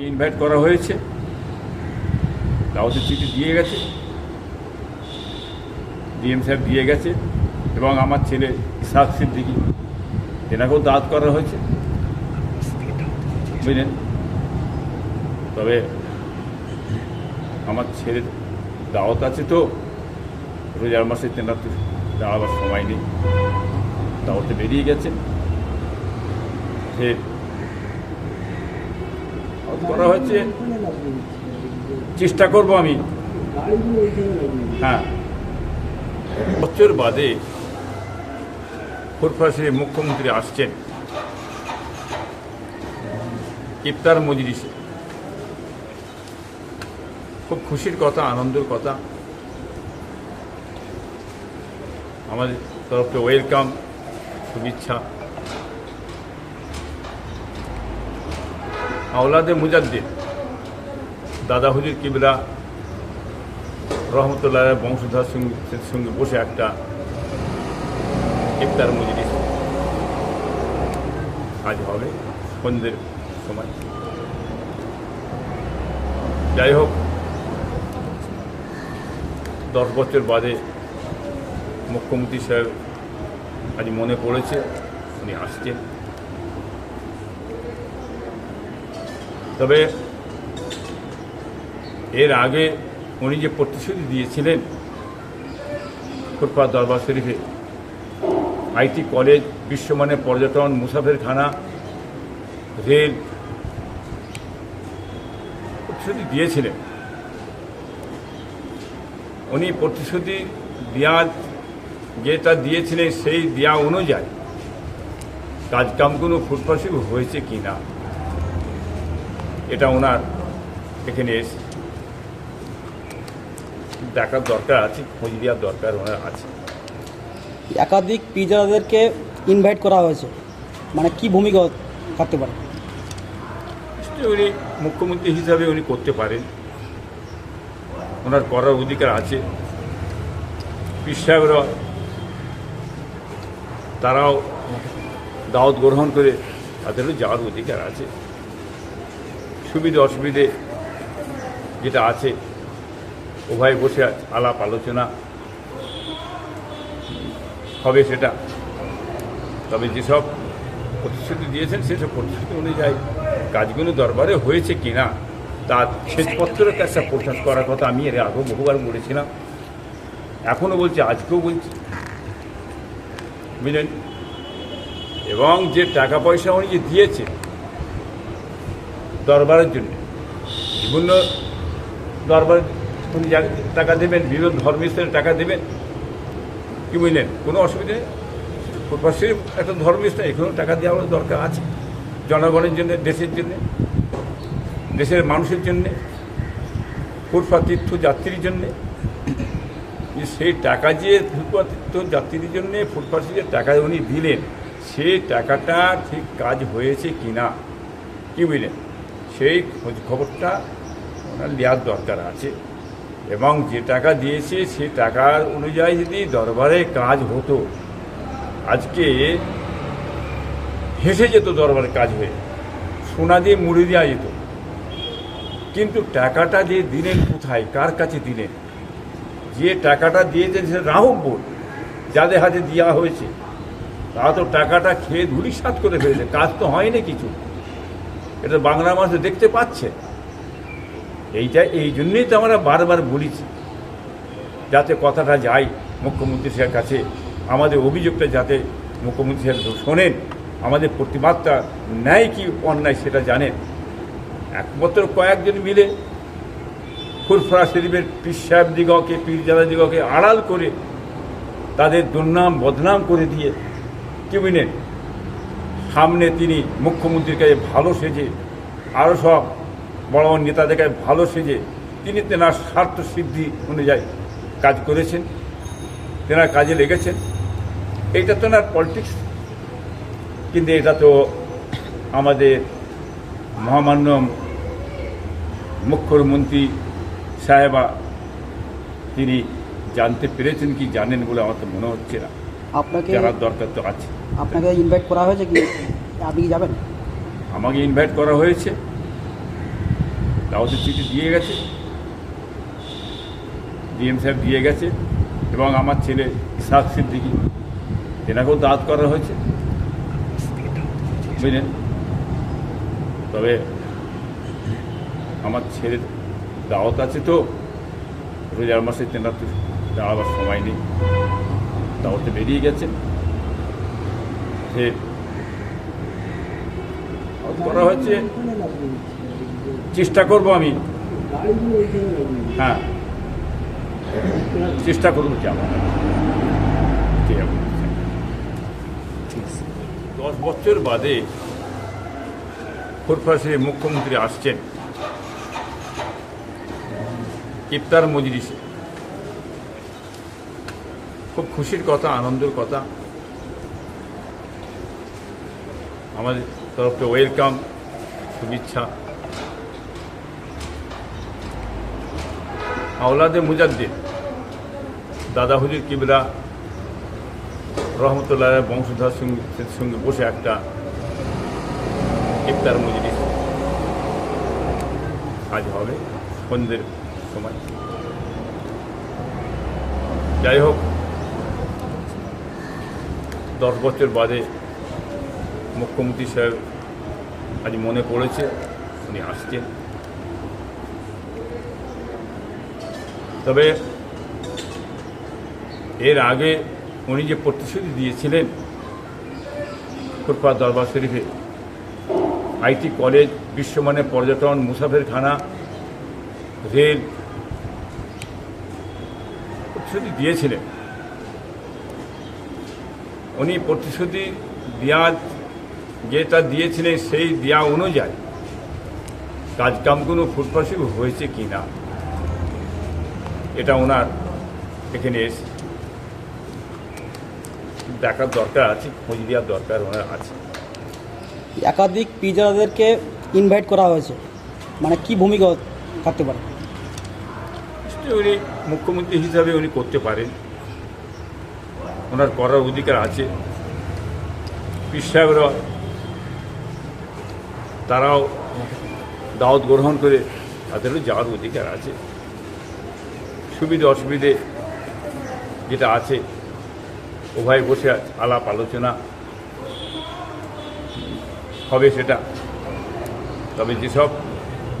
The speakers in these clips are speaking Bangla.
আমাকে ইনভাইট করা হয়েছে। দাওয়াতের চিঠি দিয়ে গেছে। ডিএম সাহেব দিয়ে গেছে এবং আমার ছেলে ইসাক সিদ্দিকি, তেনাকেও দাঁত করা হয়েছে। বুঝলেন? তবে আমার ছেলের দাওয়াত আছে তো, রোজার মাসে তেনার দাঁড়াবার সময় নেই। দাওয়াতে বেরিয়ে গেছে। দাওয়াত করা হয়েছে, চেষ্টা করব আমি। হ্যাঁ। বছর বাদে ফুরফাসে মুখ্যমন্ত্রী আসছেন। ইফতার মজলিসে। খুব খুশির কথা, আনন্দের কথা। আমাদের তরফে ওয়েলকাম শুভেচ্ছা। আওলাদে মুজাদ্দিন দাদা হুজুর কিবলা, রহমতুল্লাহ বংশধর সঙ্গে সঙ্গে বসে একটা ইফতার মজলিস আজ হবে সন্ধ্যের সময়। যাই হোক, দশ বছর বাদে মুখ্যমন্ত্রী সাহেব আজ মনে পড়েছে, উনি আসছেন। তবে এর আগে উনি যে প্রতিশ্রুতি দিয়েছিলেন ফুটপাত দরবার শরীফে, আইটি কলেজ, বিশ্বমানের পর্যটন মুসাফেরখানা রেল, প্রতিশ্রুতি দিয়েছিলেন। উনি প্রতিশ্রুতি দেওয়ার যেটা দিয়েছিলেন সেই দেওয়া অনুযায়ী কাজকামগুলো ফুটপাসে হয়েছে কি না এটা ওনার এখানে দেখার দরকার আছে খোঁজ দেওয়ার দরকার ওনার আছে। একাধিক পিজারদেরকে ইনভাইট করা হয়েছে। মানে কি ভূমিকা থাকতে পারে? উনি মুখ্যমন্ত্রী হিসাবে উনি করতে পারেন। ওনার করার অধিকার আছে। পীর সাহেবরা তারাও দাওয়াত গ্রহণ করে তাদেরও যাওয়ার অধিকার আছে। সুবিধে অসুবিধে যেটা আছে, উভয় বসে আলাপ আলোচনা হবে সেটা। তবে যেসব প্রতিশ্রুতি দিয়েছেন, সেসব প্রতিশ্রুতি অনুযায়ী কাজগুলো দরবারে হয়েছে কিনা তার শ্বেতপত্রের কাছে প্রকাশ করার কথা আমি এর আগেও বহুবার বলেছিলাম। এখনও বলছি, আজকেও বলছি। বুঝলেন? এবং যে টাকা পয়সা উনি যে দিয়েছে দরবারের জন্য। বিভিন্ন দরবার উনি টাকা দেবেন, বিভিন্ন ধর্মস্থানে টাকা দেবেন। কি বুঝলেন? কোনো অসুবিধা নেই। একটা ধর্মস্থান এখানেও টাকা দেওয়ার দরকার আছে। জনগণের জন্য, দেশের জন্য, দেশের মানুষের জন্যে ফুটপা তীর্থ যাত্রীর জন্যে। সেই টাকা যে ফুটপাত তীর্থ যাত্রীর জন্যে ফুটপাথে যে টাকা উনি দিলেন, সেই টাকাটা ঠিক কাজ হয়েছে কি না কি বুঝলেন? সেই খোঁজ খবরটা ওনার নেওয়ার দরকার আছে। এবং যে টাকা দিয়েছে সে টাকার অনুযায়ী যদি দরবারে কাজ হতো, আজকে হেসে যেত দরবারে কাজ হয়ে, সোনা দিয়ে মুড়ি দেওয়া যেত। কিন্তু টাকাটা যে দিলেন কোথায়, কার কাছে দিলেন? যে টাকাটা দিয়েছেন সে রাহুল বোর্ড যাদের হাতে দেওয়া হয়েছে, তারা তো টাকাটা খেয়ে ধুলিসাত করে ফেলেছে, কাজ তো হয়নি কিছু। এটা বাংলা মানুষ দেখতে পাচ্ছে। এইটা এই জন্যই তো আমরা বারবার বলেছি, যাতে কথাটা যায় মুখ্যমন্ত্রী সাহের কাছে, আমাদের অভিযোগটা যাতে মুখ্যমন্ত্রী সাহেব শোনেন, আমাদের প্রতিবাদটা ন্যায় কি অন্যায় সেটা জানেন। একমাত্র কয়েকজন মিলে ফুরফরা শরীফের পীর সাহেব দিগকে পীরজাদা দিগকে আড়াল করে তাদের দুর্নাম বদনাম করে দিয়ে কি বুঝলেন সামনে তিনি মুখ্যমন্ত্রীর কাছে ভালো সেজে আরও সব বড় বড় নেতাদের কাছে ভালো সেজে তিনি তেনার স্বার্থ সিদ্ধি অনুযায়ী কাজ করেছেন, তেনার কাজে লেগেছেন। এটা তো না পলিটিক্স কিন্তু এটা তো আমাদের মহামান্য মুখ্যমন্ত্রী সাহেবা তিনি জানতে পেরেছেন কি জানেন বলে আমার তো মনে হচ্ছে না। আপনাকে জানার দরকার তো আছে। আপনাকে ইনভাইট করা হয়েছে কি? আপনি কি যাবেন? আমাকে ইনভাইট করা হয়েছে। দাওয়াতের চিঠি দিয়ে গেছে। ডিএম সাহেব দিয়ে গেছে এবং আমার ছেলে ইসাক সিদ্দিকি তেনাকেও দাঁত করা হয়েছে। বুঝলেন? তবে আমার ছেলের দাওয়াত আছে তো। রোজার মাসে তেনার তো দাঁড়াবার সময় নেই। দাওয়াতে বেরিয়ে গেছে। সে করা হয়েছে। চেষ্টা করব আমি। হ্যাঁ। চেষ্টা করব যাব ঠিক দশ বছর বাদে খোরফাসে মুখ্যমন্ত্রী আসছেন। ইফতার মজলিসে। খুব খুশির কথা, আনন্দের কথা। আমাদের তরফে ওয়েলকাম, শুভেচ্ছা। আওলাদে মুজাদ্দিন দাদা হুজুর কিবরা রহমতুল্লাহ বংশধর সঙ্গে সঙ্গে বসে একটা ইফতার মজলিস আজ হবে সন্ধ্যের সময়। যাই হোক দশ বছর বাদে মুখ্যমন্ত্রী সাহেব আজ মনে পড়েছে, উনি আসছেন। তবে এর আগে উনি যে প্রতিশ্রুতি দিয়েছিলেন ফুটপাত দরবার শরীফে, আইটি কলেজ, বিশ্বমানের পর্যটন মুসাফেরখানা রেল, প্রতিশ্রুতি দিয়েছিলেন। উনি প্রতিশ্রুতি দেওয়া যেটা দিয়েছিলেন সেই দেওয়া অনুযায়ী কাজকামগুলো ফুটপাসি হয়েছে কি না এটা ওনার এখানে এসে দেখার দরকার আছে খোঁজ দেওয়ার দরকার ওনার আছে। একাধিক পিজারদেরকে ইনভাইট করা হয়েছে। মানে কি ভূমিকা থাকতে পারে? উনি মুখ্যমন্ত্রী হিসাবে উনি করতে পারেন। ওনার করার অধিকার আছে। পীর সাহেবরা তারাও দাওয়াত গ্রহণ করে তাদেরও যাওয়ার অধিকার আছে। সুবিধে অসুবিধে যেটা আছে, উভয় বসে আলাপ আলোচনা হবে সেটা। তবে যেসব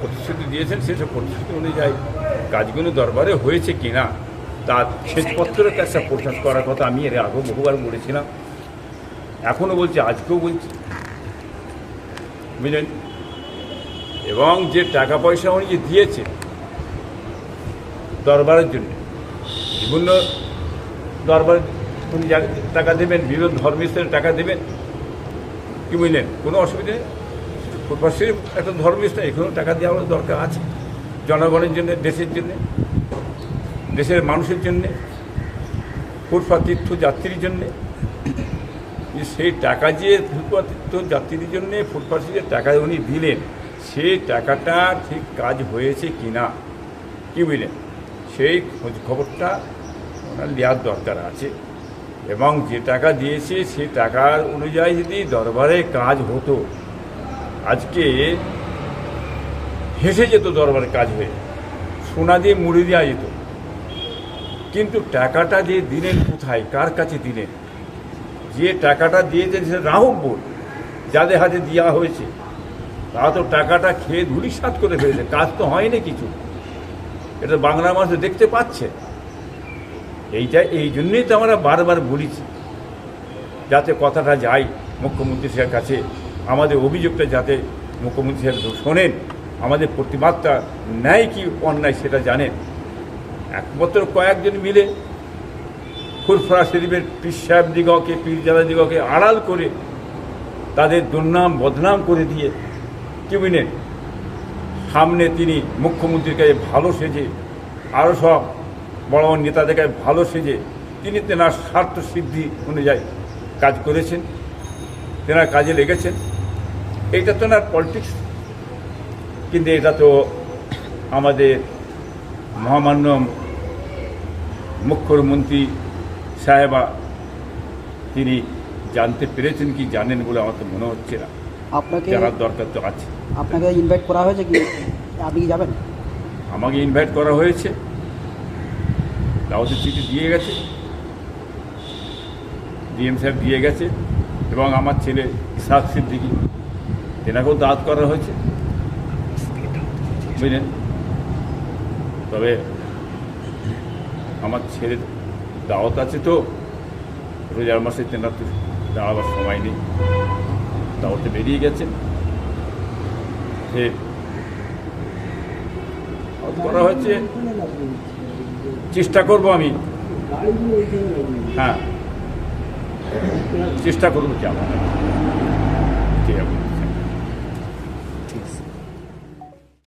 প্রতিশ্রুতি দিয়েছেন, সেসব প্রতিশ্রুতি অনুযায়ী কাজগুলো দরবারে হয়েছে কিনা তার শেষপত্রের কাছে প্রকাশ করার কথা আমি এর আগেও বহুবার বলেছিলাম। এখনও বলছি, আজকেও বলছি। বুঝলেন? এবং যে টাকা পয়সা উনি যে দিয়েছে দরবারের জন্য, বিভিন্ন দরবার উনি টাকা দেবেন, বিভিন্ন ধর্মস্থানে টাকা দেবেন, কি বুঝলেন? কোনো অসুবিধা নেই। একটা ধর্মস্থান এখানেও টাকা দেওয়ার দরকার আছে, জনগণের জন্য, দেশের জন্য। দেশের মানুষের জন্যে, ফুটপাত তীর্থ যাত্রীর জন্যে সেই টাকা যে ফুটপাত তীর্থ যাত্রীর জন্যে ফুটপাত যে টাকা উনি দিলেন, সেই টাকাটা ঠিক কাজ হয়েছে কি না কি বুঝলেন সেই খোঁজ খবরটা ওনার নেওয়ার দরকার আছে। এবং যে টাকা দিয়েছে, সেই টাকার অনুযায়ী যদি দরবারে কাজ হতো, আজকে হেসে যেত দরবারে কাজ হয়ে, সোনা দিয়ে মুড়ি দেওয়া যেত। কিন্তু টাকাটা যে দিলেন কোথায়? কার কাছে দিলেন? যে টাকাটা দিয়েছেন সে রাহব বোর্ড যাদের হাতে দেওয়া হয়েছে। তারা তো টাকাটা খেয়ে ধুলি সাত করে ফেলেছে। কাজ তো হয়নি কিছু। এটা বাংলা মানুষ দেখতে পাচ্ছে। এইটা, এই জন্যই তো আমরা বারবার বলেছি, যাতে কথাটা যায় মুখ্যমন্ত্রী সাহেবের কাছে। আমাদের অভিযোগটা যাতে মুখ্যমন্ত্রী সাহেব শোনেন। আমাদের প্রতিবাদটা ন্যায় কি অন্যায় সেটা জানেন। একমাত্র কয়েকজন মিলে ফুরফরা শরীফের পীর সাহেব দিগকে পীরজাদা দিগকে আড়াল করে তাদের দুর্নাম, বদনাম করে দিয়ে কি বুঝলেন সামনে তিনি মুখ্যমন্ত্রীর কাছে ভালো সেজে আরও সব বড় বড় নেতাদের কাছে ভালো সেজে তিনি তেনার স্বার্থ সিদ্ধি অনুযায়ী কাজ করেছেন, তেনার কাজে লেগেছেন। এটা তো না পলিটিক্স কিন্তু এটা তো আমাদের মহামান্য মুখ্যমন্ত্রী সাহেবা তিনি জানতে পেরেছেন কি জানেন বলে আমার তো মনে হচ্ছে না। আপনাকে জানার দরকার তো আছে। আপনাকে ইনভাইট করা হয়েছে কি? আপনি কি যাবেন? আমাকে ইনভাইট করা হয়েছে। দাওয়াতের চিঠি দিয়ে গেছে। ডিএম সাহেব দিয়ে গেছে এবং আমার ছেলে ইসাক সিদ্দিকি তেনাকেও দাঁত করা হয়েছে। বুঝলেন? তবে আমার ছেলের দাওয়াত আছে তো। রোজার মাসে তেনার তো দাঁড়াবার সময় নেই। দাওয়াতে বেরিয়ে গেছেন করা হয়েছে, চেষ্টা করব আমি। হ্যাঁ। চেষ্টা করব যাব ঠিক আছে